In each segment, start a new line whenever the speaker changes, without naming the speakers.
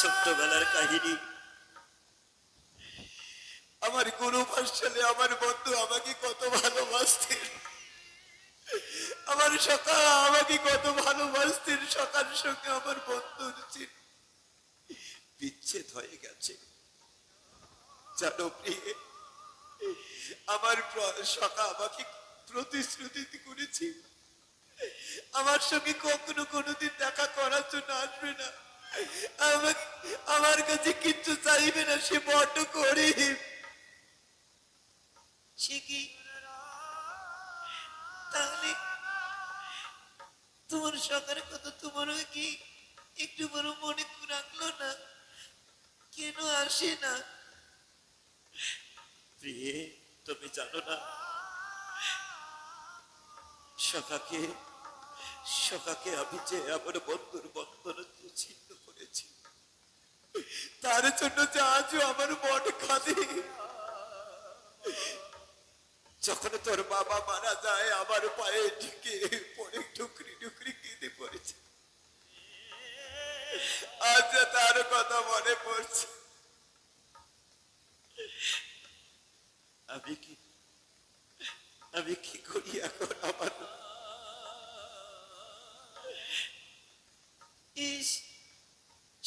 ছোট্টবেলার কাহিনী। আমার গুরু ভাষালে আমার বন্ধু আমাকে কত ভালোবাসতেন। আমার সকা আমাকে কত ভালোবাসতেন সকাল সঙ্গে আমার বন্ধুর বিচ্ছেদ হয়ে গেছে। জানো প্রিয়ে, আমার সখা আমাকে প্রতিশ্রুতি করেছি আমার সঙ্গে কখনো কোনোদিন দেখা করার জন্য আসবে না। আমার কাছে কিচ্ছু চাইবে না, সে বড্ড গরিব সে কি? তাহলে তোমার সকার কথা তোমারও কি একটু বড় মনে রাখল না? কেন আসে না? তুমি জানো না, সখাকে সখাকে আমি যে আমার বন্ধুর বন্ধন ছিন্ন করেছি, তার জন্য যে আজও আমার মন খাদে যখন তোর বাবা মারা যায়, আমার পায়ে ঢুকে পরে ঠুকরি ঠুকরি কেঁদে পড়েছে। আজ তার কথা মনে পড়ছে। আমি কি আমি কি করি এখন আমার?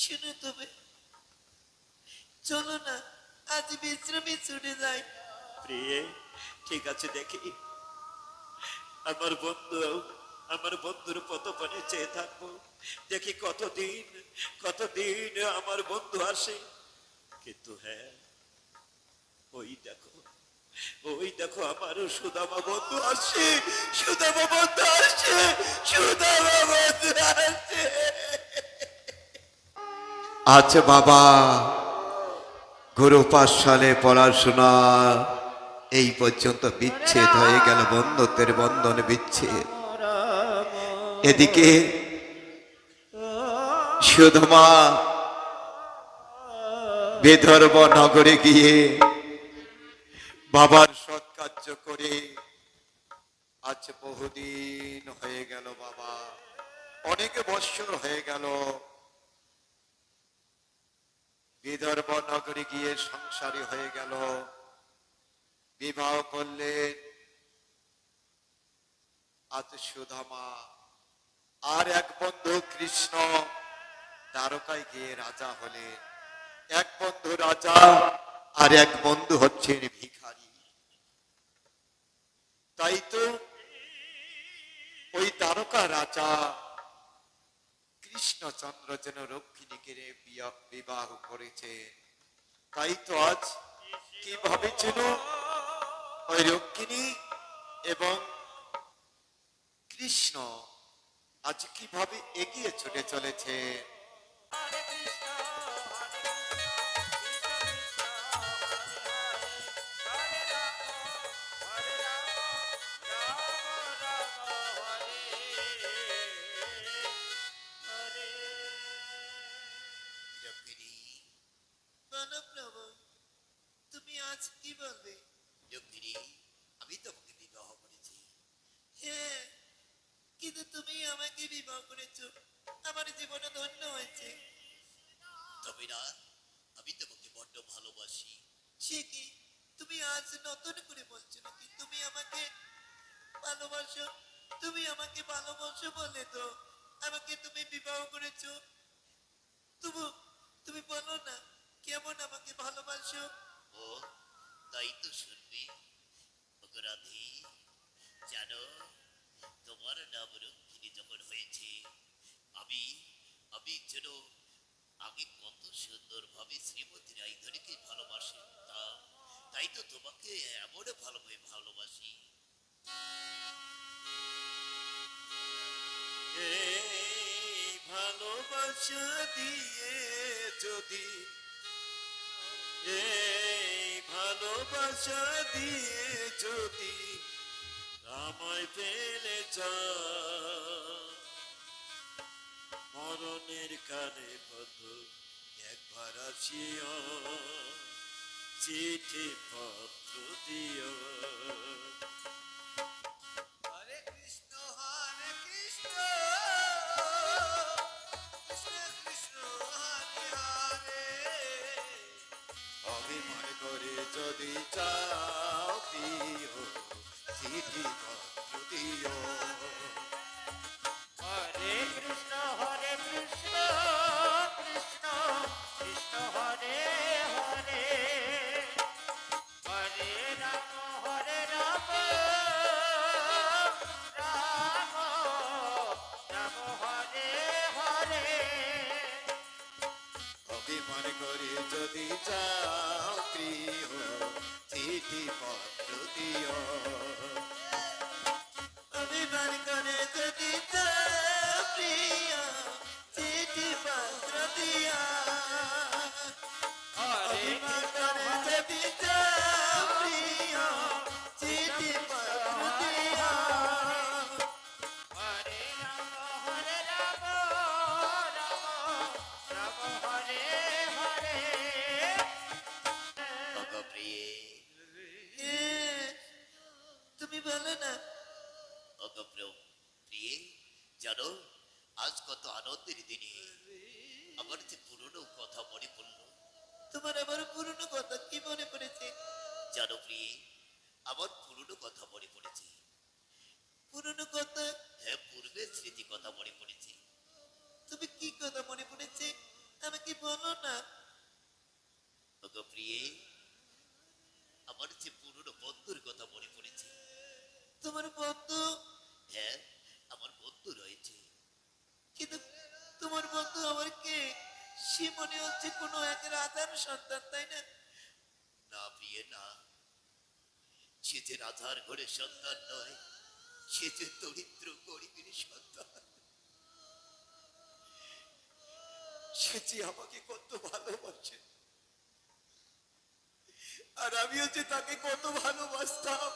শুনো তবে। চলো না, আজ বিশ্রামে ছুটে যাই। প্রিয়ে, ঠিক আছে, দেখি। আমার বন্ধু আমার বন্ধুর পতপনে চেয়ে থাকব। দেখি কতদিন কতদিন আমার বন্ধু আসে। কিন্তু হ্যাঁ ওই দেখো ওই দেখো আমার সুদামা বন্ধু আসছে সুদামা বন্ধু আসছে সুদামা বন্ধু আসছে
আচ্ছা বাবা। গুরু পাঠশালে পড়াশোনা। এই পর্যন্ত বিচ্ছেদ হয়ে গেল বন্ধুত্বের বন্ধন বিচ্ছেদ। এদিকে সুধমা বিদর্ভ নগরে গিয়ে বাবার সৎকার্য করে আজ বহুদিন হয়ে গেল বাবা। অনেক বৎসর হয়ে গেল। বিদর্ভ নগরে গিয়ে সংসারী হয়ে গেল। বিবাহ করলেন আজ আর এক বন্ধু কৃষ্ণ, দ্বারকায় গিয়ে রাজা হলেন এক বন্ধু রাজা, আর এক বন্ধু হচ্ছেন ভিখারি। তাই তো ওই দ্বারকা রাজা কৃষ্ণচন্দ্র যেন রক্ষিণীকে বিবাহ করেছে। তাই তো আজ কীভাবে ছিল ওই রক্ষিণী এবং কৃষ্ণ আজ কীভাবে এগিয়ে ছুটে চলেছে?
কি বলবে আমি তোমাকে বিবাহ করেছি হ্যাঁ কিন্তু তুমি আমাকে বিবাহ করেছ আমার জীবনে ধন্য হয়েছে তবে আমি তোমাকে বড্ড ভালোবাসি সে কি তুমি আজ নতুন করে বলছো নাকি তুমি আমাকে ভালোবাসো তুমি আমাকে ভালোবাসো বলে তো আমাকে তুমি বিবাহ করেছ তবু তুমি বলো না কেমন আমাকে ভালোবাসো ও তাই তো শুনবি রাধি জানো, তোমার নাম রক্ষিণী যখন হয়েছে আমি আমি যেন আগে কত সুন্দর ভাবে শ্রীমতী ভালোবাসি, তা, তাই তো তোমাকে এমন ভালোভাবে ভালোবাসি। ভালোবাসা দিয়ে যদি এই ভালোবাসা দিয়ে যদি আমায় পেলে চা মরণের কানে পথ একবার আসিও। চিঠি পত্র দিও।
যদি চাও প্রিয় চিঠি দিও
কথা মনে পড়েছে? আমাকে বলো না। ওগো প্রিয়ে আমার যে পুরনো বন্ধুর কথা মনে পড়েছে। তোমার বন্ধু? হ্যাঁ আমার বন্ধু রয়েছে। কিন্তু তোমার বন্ধু আমার কে? সে মনে হচ্ছে কোনো এক রাজার সন্তান তাই না? না প্রিয়ে না। সে যে রাজার ঘরের সন্তান নয় সে যে দরিদ্র গরিবের সন্তান। যে আমাকে কত ভালোবাসে। আর আমিও যে তাকে কত ভালোবাসতাম।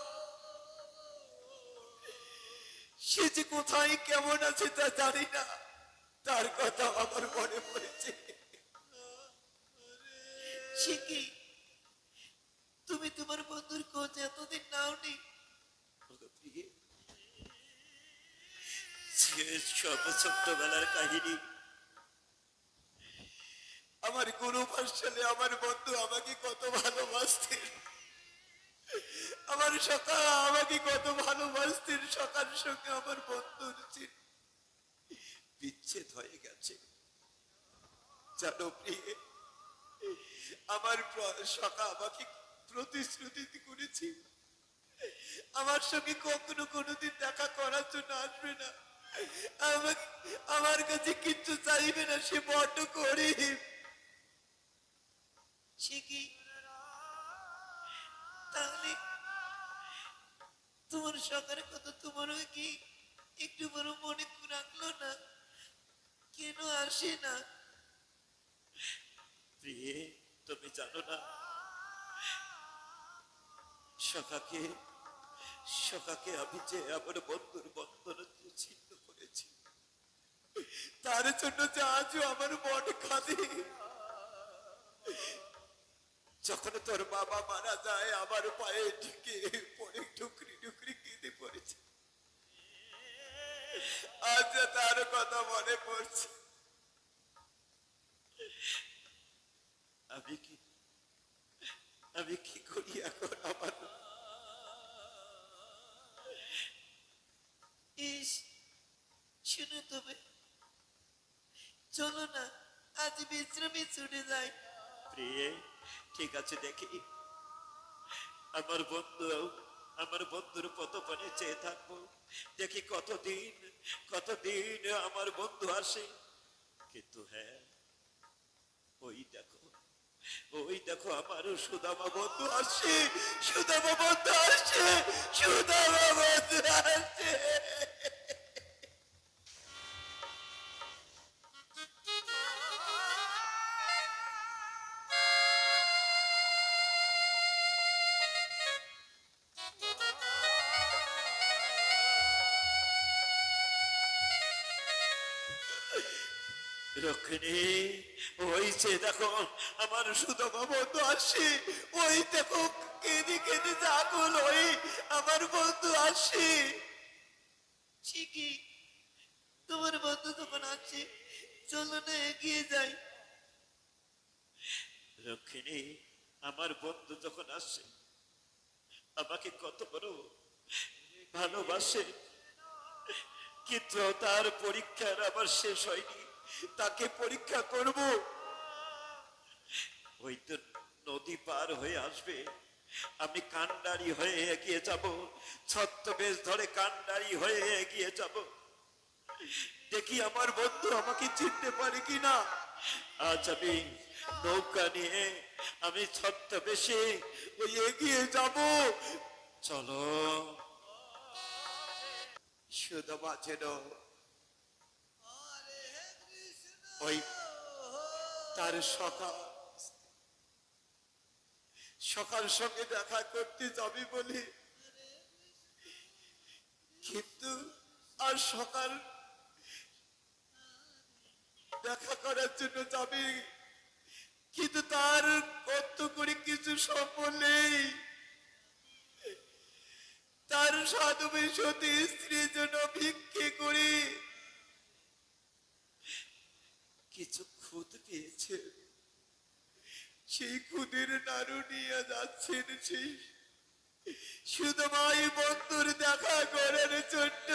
সে যে কোথায়, কেমন আছে তা জানি না। তার কথা আমার মনে পড়েছে। সে কি? তুমি তোমার বন্ধুর খোঁজ এতদিন নাওনি? সব ছোট্টবেলার কাহিনী। আমার গুরু ভাষণে আমার বন্ধু, আমাকে কত ভালোবাসতেন আমার সকাল, আমাকে কত ভালোবাসতেন সকাল সঙ্গে আমার বন্ধুর বিচ্ছেদ হয়ে গেছে। জানো আমার সখা আমাকে প্রতিশ্রুতি করেছি। আমার সঙ্গে কখনো কোনোদিন দেখা করার জন্য আসবে না। আমার কাছে কিচ্ছু চাইবে না, সে বড্ড গরিব। সে তাহলে তোমার সকালে কথা তোমারও কি? একটু বড় মনে রাখল না। কেন আসে না? প্রিয়ে, তুমি জানো না, সখাকে সখাকে আমি যে আমার বন্ধুর বন্ধন ছিন্ন করেছি, তার জন্য যে আজও আমার মন কাঁদে। যখন তোর বাবা মারা যায় আমার পায়ে ঢুকে পরে টুকরি টুকরি কেঁদে পড়েছে। আজ তার কথা মনে পড়ছে। আমি কি আমি কি করি এখন আমার? ইস শুনে তবে চলো না আজ বিশ্রামে ছুটে যাই। প্রিয়ে ঠিক আছে, দেখি। আমার বন্ধু আমার বন্ধুর পতপনে চেয়ে থাকব। দেখি কতদিন কতদিন আমার বন্ধু আসে। কিন্তু হ্যাঁ ওই দেখো ওই দেখো আমার সুদামা বন্ধু আসছে সুদামা বন্ধু আসছে সুদামা বন্ধু আসছে দেখো আমার সুদামা বন্ধু আসছে ওই দেখো কেঁদে কেঁদে জাগল ওই আমার বন্ধু আসছে ঠিকই তোমার বন্ধু তখন আছে চলো না এগিয়ে যাই। রক্ষিণী
আমার বন্ধু যখন আসে, আমাকে কত বড় ভালোবাসে। কিন্তু তার পরীক্ষার আবার শেষ হয়নি। তাকে পরীক্ষা করব। ওই তো নদী পার হয়ে আসবে। আমি কান্ডারি হয়ে এগিয়ে যাব। ছত্রবেশ ধরে কান্ডারি হয়ে এগিয়ে যাব। দেখি আমার বন্ধু আমাকে চিনতে পারে কিনা। আজ আমি নৌকা নিয়ে আমি ছত্রবেশে ওই এগিয়ে যাব। চলো।
সুদমা যেন ওই
তার সকাল সকাল সঙ্গে দেখা করতে যাবি বলে। কিন্তু আর সকাল দেখা করার জন্য যাবে। কিন্তু তার কত করে কিছু সফল নেই। তার সাধু সতী স্ত্রীর জন্য ভিক্ষে করে কিছু খুদ পেয়েছে সেই খুদের নাড়ু নিয়ে যাচ্ছেন সেই শুধু মাই বন্ধুর দেখা করার জন্য।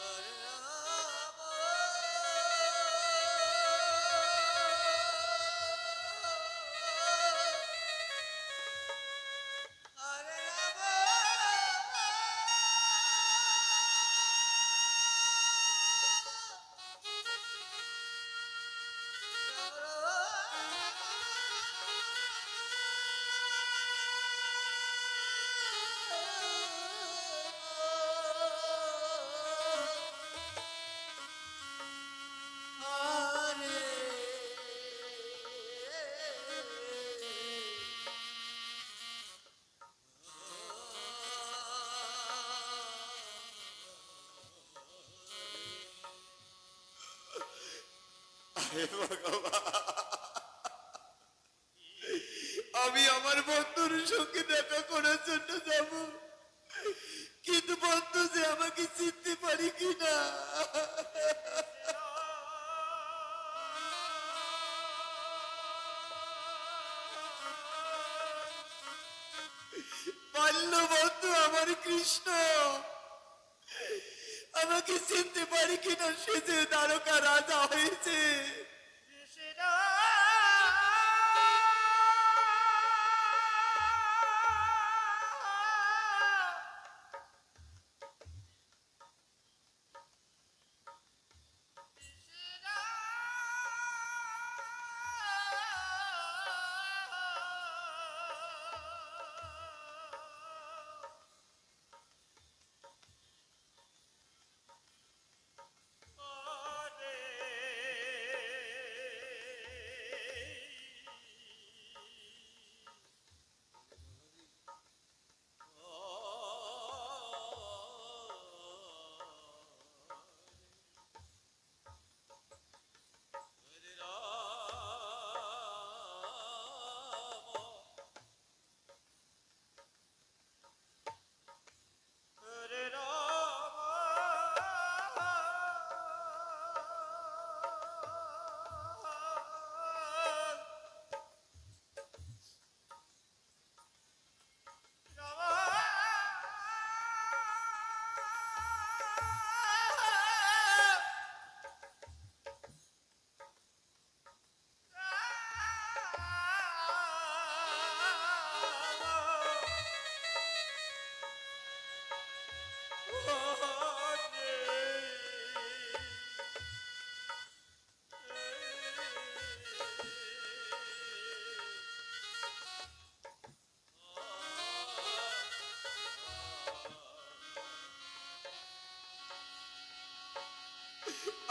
Hare আমি আমার বন্ধুর সঙ্গে দেখা করার জন্য যাব। কিন্তু বন্ধু যে আমাকে চিনতে পারি কিনা? বাল্য বন্ধু আমার কৃষ্ণ। আমাকে চিনতে পারি কিনা সে যে দ্বারকা রাজা হয়েছে।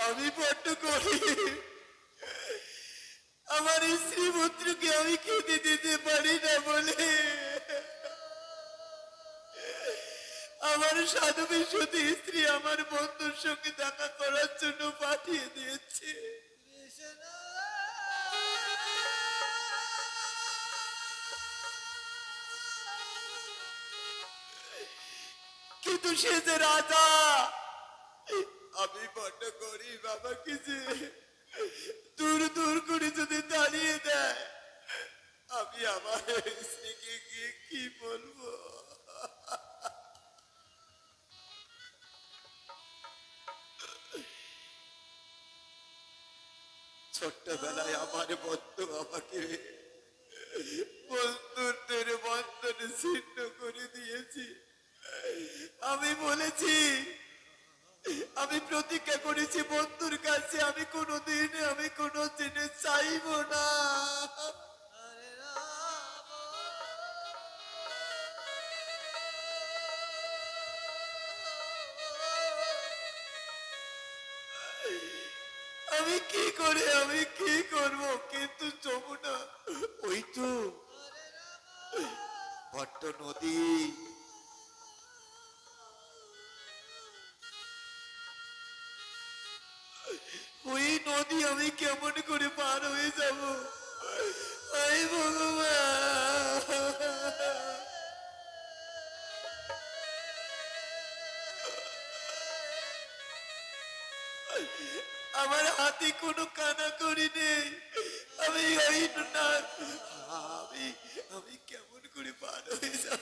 আমি বড্ড গরিব আমার স্ত্রী পুত্রকে আমি খেতে দিতে পারি না বলে। আমার সাধু বিশুদ্ধ স্ত্রী আমার বন্ধুর সঙ্গে দেখা করার জন্য পাঠিয়ে দিয়েছে। কিন্তু সে যে রাজা আমি বড্ড গরিব আমাকে যে দূর দূর করে যদি দাঁড়িয়ে দেয়, আমি আমার স্ত্রীকে গিয়ে কি বলব? ছোট্টবেলায় আমার বন্ধু আমাকে বন্ধুত্বের বন্ধনে ছিন্ন করে দিয়েছি। আমি বলেছি আমি প্রতিজ্ঞা করেছি, বন্ধুর কাছে আমি কোনোদিন, আমি কোনো জিনিস চাইব না। আমি কি করে, আমি কি করব? কিন্তু যমুনা, ওই তো। ভট্ট নদী। নদী আমি কেমন করে পার হয়ে যাব? আই ভগবান। আমার হাতে কোনো কানা করি নেই। আমি ওই না। আমি আমি কেমন করে পার হয়ে যাব?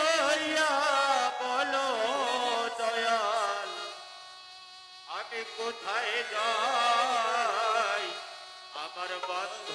কোথায় যায় আবার বন্ধ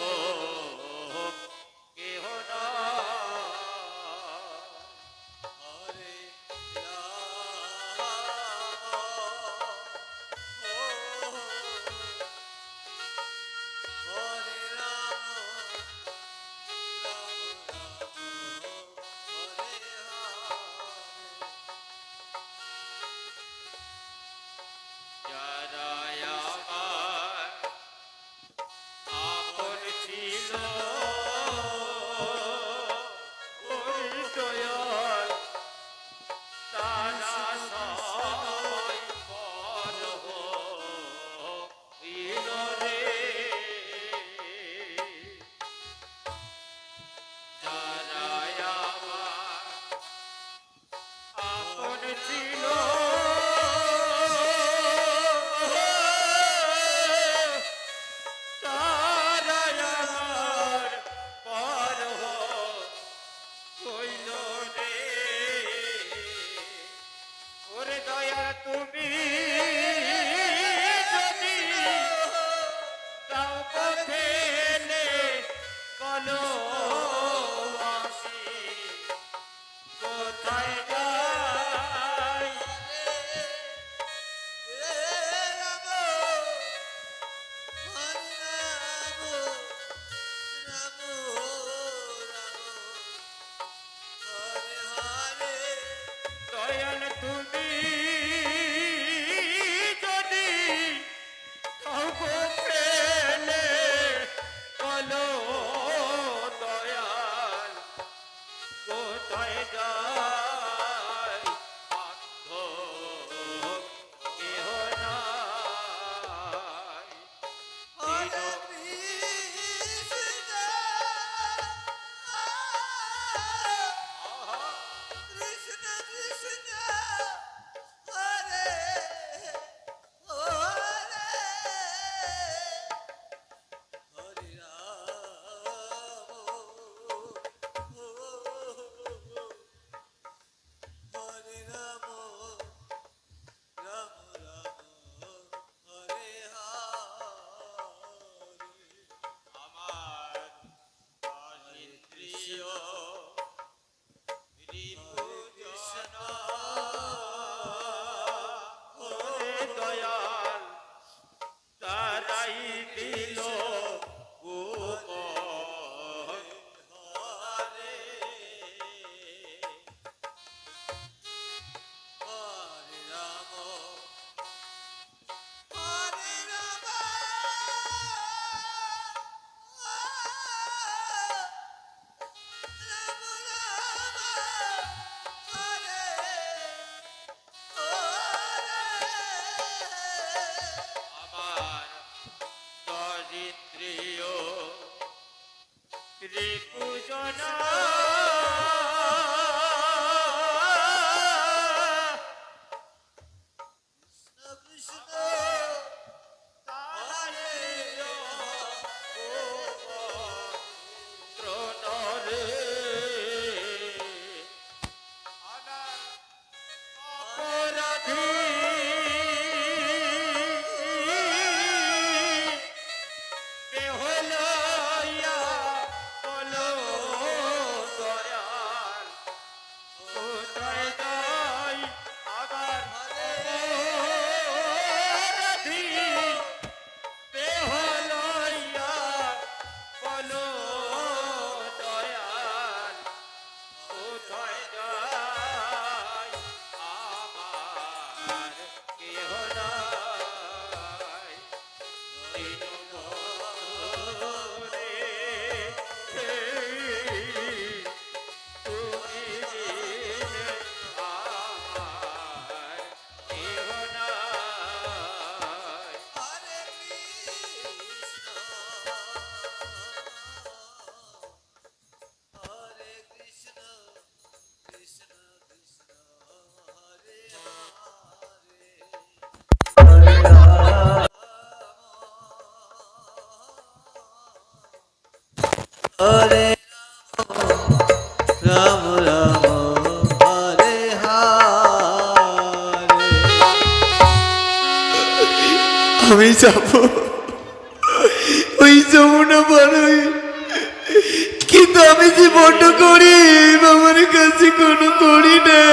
কোনো করি না